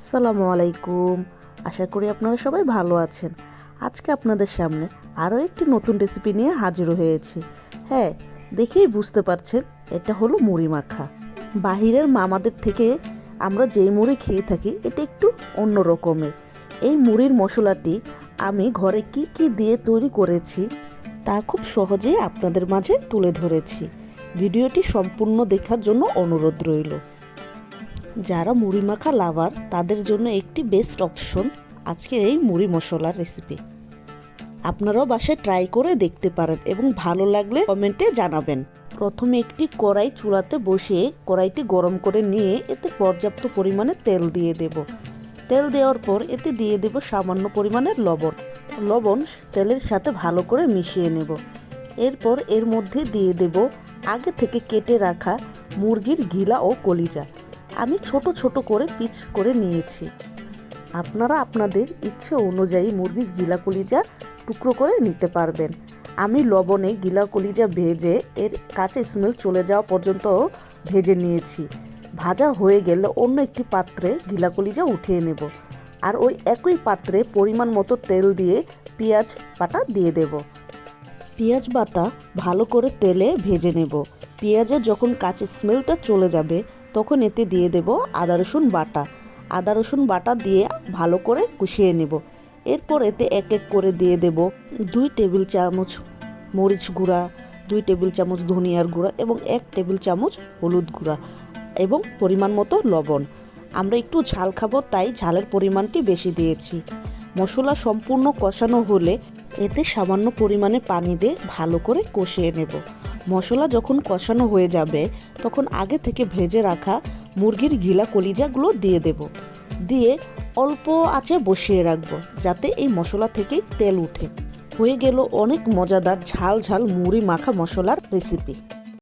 আসসালামু আলাইকুম। আশা করি আপনারা সবাই ভালো আছেন। আজকে আপনাদের সামনে আরও একটি নতুন রেসিপি নিয়ে হাজির হয়েছি। হ্যাঁ দেখেই বুঝতে পারছেন, এটা হলো মুড়ি মাখা। বাহিরের মামাদের থেকে আমরা যেই মুড়ি খেয়ে থাকি, এটা একটু অন্য রকমের। এই মুড়ির মশলাটি আমি ঘরে কি কি দিয়ে তৈরি করেছি, তা খুব সহজেই আপনাদের মাঝে তুলে ধরেছি। ভিডিওটি সম্পূর্ণ দেখার জন্য অনুরোধ রইল। যারা মুড়ি মাখা লাভার তাদের জন্য একটি বেস্ট অপশন আজকের এই মুড়ি মশলার রেসিপি আপনারাও বাসায় ট্রাই করে দেখতে পারেন এবং ভালো লাগলে কমেন্টে জানাবেন। প্রথমে একটি কড়াই চুলাতে বসিয়ে কড়াইটি গরম করে নিয়ে এতে পর্যাপ্ত পরিমাণে তেল দিয়ে দেব। তেল দেওয়ার পর এতে দিয়ে দেব সামান্য পরিমাণের লবণ। লবণ তেলের সাথে ভালো করে মিশিয়ে নেব। এরপর এর মধ্যে দিয়ে দেব আগে থেকে কেটে রাখা মুরগির ঘিলা ও কলিজা। আমি ছোট ছোট করে পিচ করে নিয়েছি। আপনারা আপনাদের ইচ্ছে অনুযায়ী মুরগির গিলা কলিজা টুকরো করে নিতে পারবেন। আমি লবণে গিলা কলিজা ভেজে এর কাছে স্মেল চলে যাওয়া পর্যন্ত ভেজে নিয়েছি। ভাজা হয়ে গেলে অন্য একটি পাত্রে গিলা কলিজা উঠিয়ে নেব আর ওই একই পাত্রে পরিমাণ মতো তেল দিয়ে পেঁয়াজ বাটা দিয়ে দেব। পেঁয়াজ বাটা ভালো করে তেলে ভেজে নেব। পেঁয়াজের যখন কাঁচের স্মেলটা চলে যাবে তখন এতে দিয়ে দেব আদা, রসুন বাটা। আদা, রসুন বাটা দিয়ে ভালো করে কষিয়ে নেব। এরপর এতে এক এক করে দিয়ে দেব দুই টেবিল চামচ মরিচ গুঁড়া, দুই টেবিল চামচ ধনিয়ার গুঁড়া এবং এক টেবিল চামচ হলুদ গুঁড়া এবং পরিমাণ মতো লবণ। আমরা একটু ঝাল খাব, তাই ঝালের পরিমাণটি বেশি দিয়েছি। মশলা সম্পূর্ণ কষানো হলে এতে সামান্য পরিমাণে পানি দিয়ে ভালো করে কষিয়ে নেব। মশলা যখন কষানো হয়ে যাবে, তখন আগে থেকে ভেজে রাখা মুরগির ঘিলা কলিজাগুলো দিয়ে দেব। দিয়ে অল্প আঁচে বসিয়ে রাখব, যাতে এই মশলা থেকেই তেল উঠে। হয়ে গেল অনেক মজাদার ঝাল ঝাল মুড়ি মাখা মশলার রেসিপি